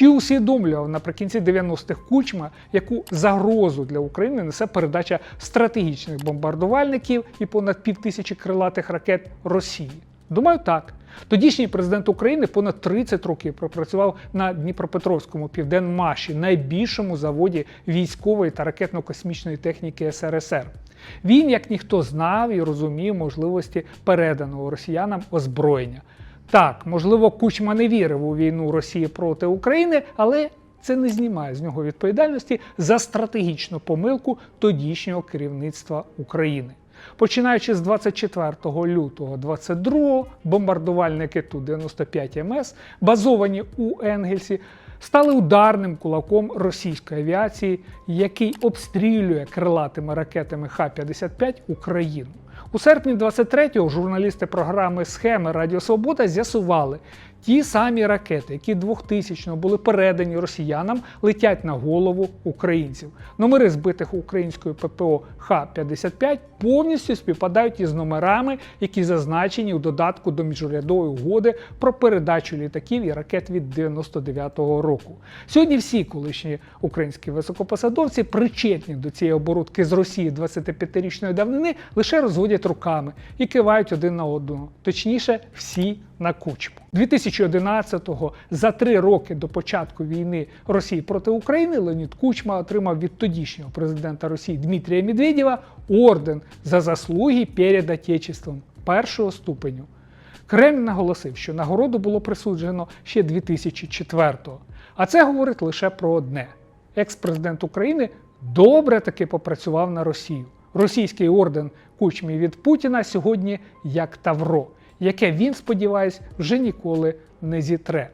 Чи усвідомлював наприкінці 90-х Кучма, яку загрозу для України несе передача стратегічних бомбардувальників і понад півтисячі крилатих ракет Росії? Думаю, так. Тодішній президент України понад 30 років пропрацював на Дніпропетровському південмаші, найбільшому заводі військової та ракетно-космічної техніки СРСР. Він, як ніхто, знав і розумів можливості переданого росіянам озброєння. Так, можливо, Кучма не вірив у війну Росії проти України, але це не знімає з нього відповідальності за стратегічну помилку тодішнього керівництва України. Починаючи з 24 лютого 22-го, бомбардувальники Ту-95 МС, базовані у Енгельсі, стали ударним кулаком російської авіації, який обстрілює крилатими ракетами Х-55 Україну. У серпні 23-го журналісти програми Схеми Радіо Свобода з'ясували, ті самі ракети, які 2000-го були передані росіянам, летять на голову українців. Номери збитих українською ППО Х-55 повністю співпадають із номерами, які зазначені у додатку до міжурядової угоди про передачу літаків і ракет від 99-го року. Сьогодні всі колишні українські високопосадовці причетні до цієї оборудки з Росії 25-річної давнини лише розводять руками і кивають один на одного. Точніше, всі на кучму. 2011-го, за три роки до початку війни Росії проти України, Леонід Кучма отримав від тодішнього президента Росії Дмитрія Медведєва орден за заслуги перед Отечеством першого ступеню. Кремль наголосив, що нагороду було присуджено ще 2004-го. А це говорить лише про одне: екс-президент України добре таки попрацював на Росію. Російський орден кучмі від Путіна сьогодні як Тавро, яке він, сподіваюсь, вже ніколи не зітре.